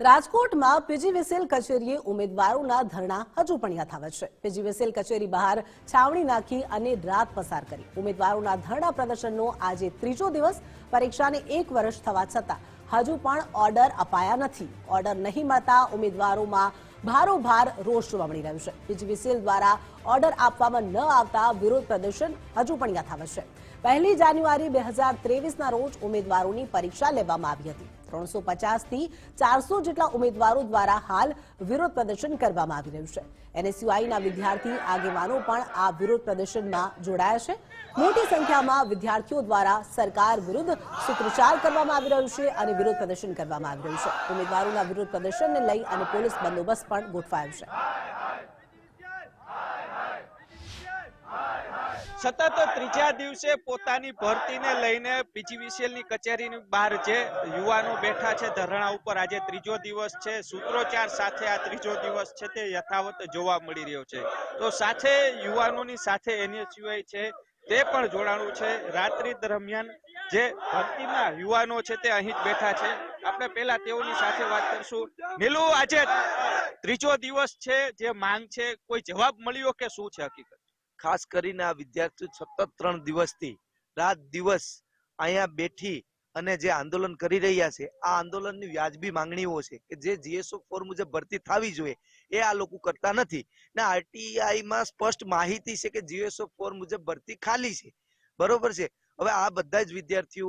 રાજકોટમાં પીજીવીસીએલ કચેરીએ ઉમેદવારોના ધરણા હજુ પણ યથાવત છે. પીજીવીસીએલ કચેરી બહાર છાવણી નાખી અને રાત પસાર કરી. ઉમેદવારોના ધરણા પ્રદર્શનનો આજે ત્રીજો દિવસ, પરીક્ષાને એક વર્ષ થવા છતાં હજુ પણ ઓર્ડર અપાયા નથી. ઓર્ડર નહીં મળતા ઉમેદવારોમાં ભારોભાર રોષ જોવા મળી રહ્યું છે. પીજીવીસીએલ દ્વારા ઓર્ડર આપવામાં ન આવતા વિરોધ પ્રદર્શન હજુ પણ યથાવત છે. પહેલી જાન્યુઆરી બે હજાર ત્રેવીસના રોજ ઉમેદવારોની પરીક્ષા લેવામાં આવી હતી. ત્રણસો પચાસથી ચારસો જેટલા ઉમેદવારો દ્વારા હાલ વિરોધ પ્રદર્શન કરવામાં આવી રહ્યું છે. એનએસયુઆઈના વિદ્યાર્થી આગેવાનો પણ આ વિરોધ પ્રદર્શનમાં જોડાયા છે. મોટી સંખ્યામાં વિદ્યાર્થીઓ દ્વારા સરકાર વિરુદ્ધ સૂત્રોચ્ચાર કરવામાં આવી રહ્યું છે અને વિરોધ પ્રદર્શન કરવામાં આવી રહ્યું છે. ઉમેદવારોના વિરોધ પ્રદર્શનને લઈ અને પોલીસ બંદોબસ્ત પણ ગોઠવાયો છે. સતત ત્રીજા દિવસે પોતાની ભરતીને લઈને પીજીવીસીએલની કચેરીની બહાર જે યુવાનો બેઠા છે ધરણા ઉપર, આજે ત્રીજો દિવસ છે. સૂત્રોચ્ચાર સાથે આ ત્રીજો દિવસ છે તે યથાવત જોવા મળી રહ્યો છે. તો સાથે યુવાનોની સાથે એનએસયુઆઈ છે તે પણ જોડાણું છે. રાત્રિ દરમિયાન જે ભરતીમાં યુવાનો છે તે અહીં જ બેઠા છે. આપણે પહેલા તેઓની સાથે વાત કરશું. નીલુ, આજે ત્રીજો દિવસ છે. જે માંગ છે, કોઈ જવાબ મળ્યો કે શું છે હકીકત? ખાસ કરીને આ વિદ્યાર્થીઓ સતત ત્રણ દિવસથી રાત દિવસ અહીંયા બેઠી અને જે આંદોલન કરી રહ્યા છે, આ આંદોલનની વ્યાજબી માંગણીઓ છે કે જે જીએસઓ ફોર મુજબ ભરતી થવી જોઈએ, એ આ લોકો કરતા નથી. ને આરટીઆઈમાં સ્પષ્ટ માહિતી છે કે જીએસઓ ફોર મુજબ ભરતી ખાલી છે. બરોબર છે? હવે આ બધા જ વિદ્યાર્થીઓ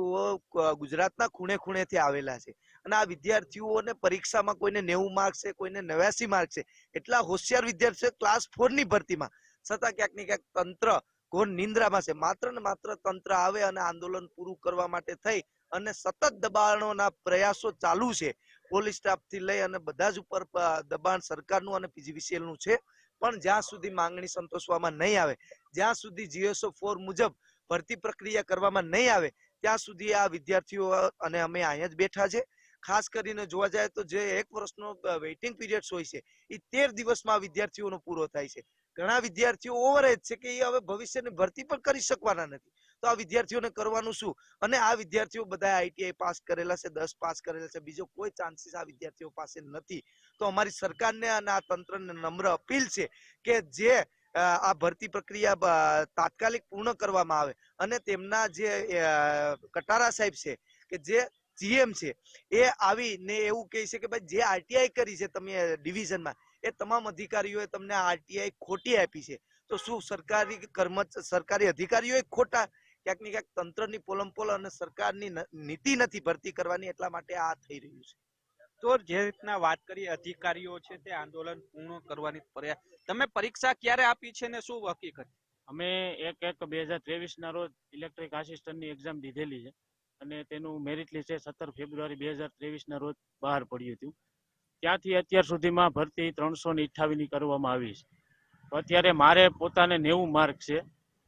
ગુજરાતના ખૂણે ખૂણેથી આવેલા છે. અને આ વિદ્યાર્થીઓને પરીક્ષામાં કોઈને નેવું માર્ક છે, કોઈને નેવ્યાસી માર્ક છે. એટલા હોશિયાર વિદ્યાર્થીઓ ક્લાસ ફોરની ભરતીમાં. છતાં ક્યાંક ને ક્યાંક તંત્ર ઘોર નિંદ્રામાં છે. માત્ર ને માત્ર તંત્ર આવે અને આંદોલન પૂરું કરવા માટે થઈ અને સતત દબાણોના પ્રયાસો ચાલુ છે. પોલીસ સ્ટાફથી લઈ અને બધા જ ઉપર દબાણ સરકારનું અને પીજીવીસીએલનું છે. પણ જ્યાં સુધી માંગણી સંતોષવામાં નહીં આવે, જ્યાં સુધી જીએસઓ ફોર મુજબ ભરતી પ્રક્રિયા કરવામાં નહીં આવે, ત્યાં સુધી આ વિદ્યાર્થીઓ અને અમે અહીંયા જ બેઠા છે. ખાસ કરીને જોવા જાય તો જે એક વર્ષનો વેઇટિંગ પીરિયડ હોય છે એ તેર દિવસમાં વિદ્યાર્થીઓનો પૂરો થાય છે. ઘણા વિદ્યાર્થીઓ ઓવરેજ છે કે એ હવે ભવિષ્યની ભરતી પણ કરી શકવાના નથી. તો આ વિદ્યાર્થીઓને કરવાનું શું? અને આ વિદ્યાર્થીઓ બધા આઈટીઆઈ પાસ કરેલા છે, દસ પાસ કરેલા છે, બીજો કોઈ ચાન્સીસ આ વિદ્યાર્થીઓ પાસે નથી. તો અમારી સરકારને અને આ તંત્રને નમ્ર અપીલ છે કે જે આ ભરતી પ્રક્રિયા તાત્કાલિક પૂર્ણ કરવામાં આવે. અને તેમના જે કટારા સાહેબ છે કે જે જીએમ છે, એ આવીને એવું કહે છે કે ભાઈ, જે આરટીઆઈ કરી છે તમે ડિવિઝનમાં એ તમામ અધિકારીઓએ તમને આરટીઆઈ ખોટી આપી છે. તો શું સરકારી કર્મચ સરકારી અધિકારીઓએ ખોટા? ક્યાંક ને ક્યાંક તંત્રની પોલમપોલ અને સરકારની નીતિ નથી ભરતી કરવાની એટલા માટે આ થઈ રહ્યું છે. તો જે રીતના વાત કરી અધિકારીઓ છે તે આંદોલન પૂર્ણ કરવાની પ્રયાસ તમે પરીક્ષા ક્યારે આપી છે ને શું હકીકત? અમે એક એક બે હજાર ત્રેવીસ ના રોજ ઇલેક્ટ્રિક આસિસ્ટન્ટની એક્ઝામ દીધેલી છે અને તેનું મેરિટ લિસ્ટ સત્તર ફેબ્રુઆરી બે હજાર ત્રેવીસ ના રોજ બહાર પડ્યું હતું. ત્યાંથી અત્યાર સુધીમાં ભરતી ત્રણસો ને ની કરવામાં આવી છે. અત્યારે મારે પોતાને નેવું માર્ક છે.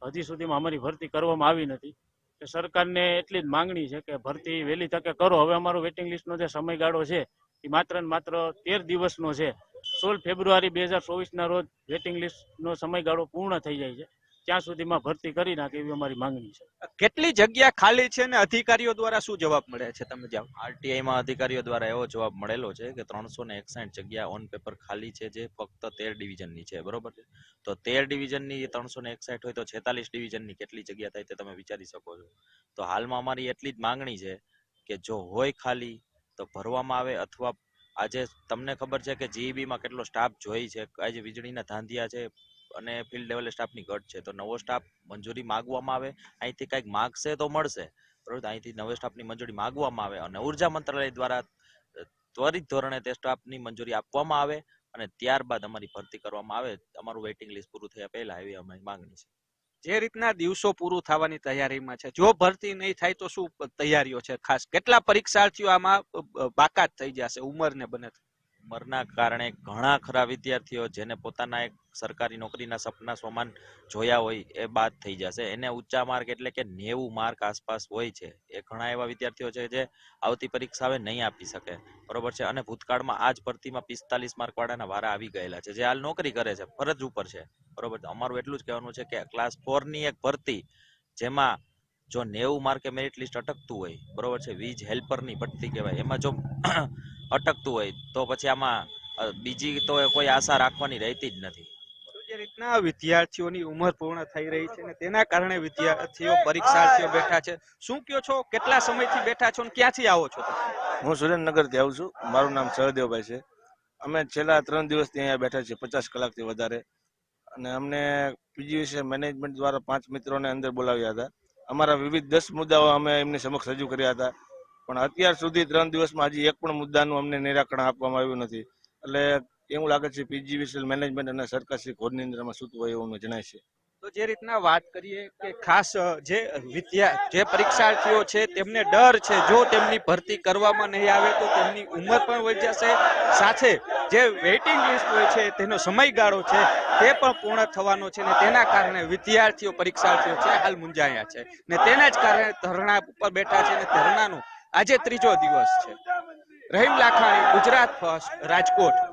હજી સુધીમાં અમારી ભરતી કરવામાં આવી નથી. કે સરકારને એટલી જ માંગણી છે કે ભરતી વહેલી તકે કરો. હવે અમારો વેટિંગ લિસ્ટનો જે સમયગાળો છે, એ માત્ર ને માત્ર તેર દિવસનો છે. સોળ ફેબ્રુઆરી બે હજાર ચોવીસના રોજ વેટિંગ લિસ્ટનો સમયગાળો પૂર્ણ થઈ જાય છે. ત્યાં સુધીમાં ભરતી કરી નાખે એવી અમારી માંગણી છે. કેટલી જગ્યા ખાલી છે ને અધિકારીઓ દ્વારા શું જવાબ મળે છે? તમે જાઓ. આરટીઆઈ માં અધિકારીઓ દ્વારા એવો જવાબ મળેલો છે કે ત્રણસો ને એકસાઠ જગ્યા ઓન પેપર ખાલી છે જે ફક્ત તેર ડિવિઝનની છે. બરોબર છે? તો તેર ડિવિઝનની ત્રણસો ને એકસાઠ હોય તો છેતાલીસ ડિવિઝનની કેટલી જગ્યા થાય તે તમે વિચારી શકો છો. તો હાલમાં અમારી એટલી જ માંગણી છે કે જો હોય ખાલી તો ભરવામાં આવે અથવા આજે તમને ખબર છે કે જીઈબીમાં માં કેટલો સ્ટાફ જોઈ છે? આજે વીજળીના ધાંધિયા છે અને ફિલ્ડ લેવલ સ્ટાફની ઘટ છે. તો નવો સ્ટાફ મંજૂરી માગવામાં આવે, અહીંથી કંઈક માગશે તો મળશે. બરોબર? અહીંથી નવો સ્ટાફની મંજૂરી માગવામાં આવે અને ઊર્જા મંત્રાલય દ્વારા ત્વરિત ધોરણે તે સ્ટાફની મંજૂરી આપવામાં આવે અને ત્યારબાદ અમારી ભરતી કરવામાં આવે. અમારું વેઇટિંગ લિસ્ટ પૂરું થયા પહેલા એવી અમારી માંગણી છે. જે રીતના દિવસો પૂરું થવાની તૈયારીમાં છે, જો ભરતી નહીં થાય તો શું તૈયારીઓ છે? ખાસ કેટલા પરીક્ષાર્થીઓ આમાં બાકાત થઈ જશે, ઉંમરને બને ઉંમરના કારણે ઘણા ખરા વિદ્યાર્થીઓ જેને પોતાના એક સરકારી નોકરીના સપના સમાન જોયા હોય એ બાદ થઈ જશે. એને ઊંચા માર્ક એટલે કે નેવું માર્ક આસપાસ હોય છે. એ ઘણા એવા વિદ્યાર્થીઓ છે જે આવતી પરીક્ષા નહીં આપી શકે. બરોબર છે? અને ભૂતકાળમાં આ જ ભરતીમાં પિસ્તાલીસ માર્ક વાળાના વારા આવી ગયેલા છે. જે હાલ નોકરી કરે છે. ફરજ ઉપર છે. બરોબર છે? અમારું એટલું જ કહેવાનું છે કે ક્લાસ ફોરની એક ભરતી જેમાં જો નેવું માર્કે મેરિટ લિસ્ટ અટકતું હોય, બરોબર છે? વીજ હેલ્પરની ભરતી કહેવાય. એમાં જો અટકતું હોય તો પછી આમાં બીજી તો કોઈ આશા રાખવાની રહેતી જ નથી. જે રીતના વિદ્યાર્થીઓની ઉંમર પૂર્ણ થઈ રહી છે ને તેના કારણે વિદ્યાર્થીઓ પરીક્ષાર્થીઓ બેઠા છે. શું કયો છો? કેટલા સમયથી બેઠા છો અને ક્યાંથી આવો છો? હું સુરેન્દ્રનગરથી આવું છું. મારું નામ સહદેવભાઈ છે. અમે છેલ્લા ત્રણ દિવસથી અહીંયા બેઠા છીએ પચાસ કલાકથી વધારે. અને અમને પીજીવીસી મેનેજમેન્ટ દ્વારા પાંચ મિત્રોને અંદર બોલાવ્યા હતા. અમારા વિવિધ દસ મુદ્દાઓ અમે એમની સમક્ષ રજૂ કર્યા હતા. પણ અત્યાર સુધી ત્રણ દિવસમાં હજી એક પણ મુદ્દાનું અમને નિરાકરણ આપવામાં આવ્યું નથી. એટલે એવું લાગે છે પીજીવીસીએલ મેનેજમેન્ટ અને સરકાર શ્રી ઘોર નિંદ્રામાં સૂતું હોય એવું જણાય છે. તો જે રીતના વાત કરીએ કે ખાસ જે વિદ્યા, જે પરીક્ષાર્થીઓ છે તેમને ડર છે, જો તેમની ભરતી કરવામાં નહીં આવે તો તેમની ઉંમર પણ વધી જશે. સાથે જે વેઇટિંગ લિસ્ટ હોય છે, તેનો સમયગાળો છે, તે પણ પૂર્ણ થવાનો છે ને તેના કારણે વિદ્યાર્થીઓ, પરીક્ષાર્થીઓ છે, હાલ મુંજાયા છે. ને તેના જ કારણે ધરણા ઉપર બેઠા છે ને ધરણાનો આજે ત્રીજો દિવસ છે. રહીમ લાખાણી ગુજરાત ફર્સ્ટ રાજકોટ.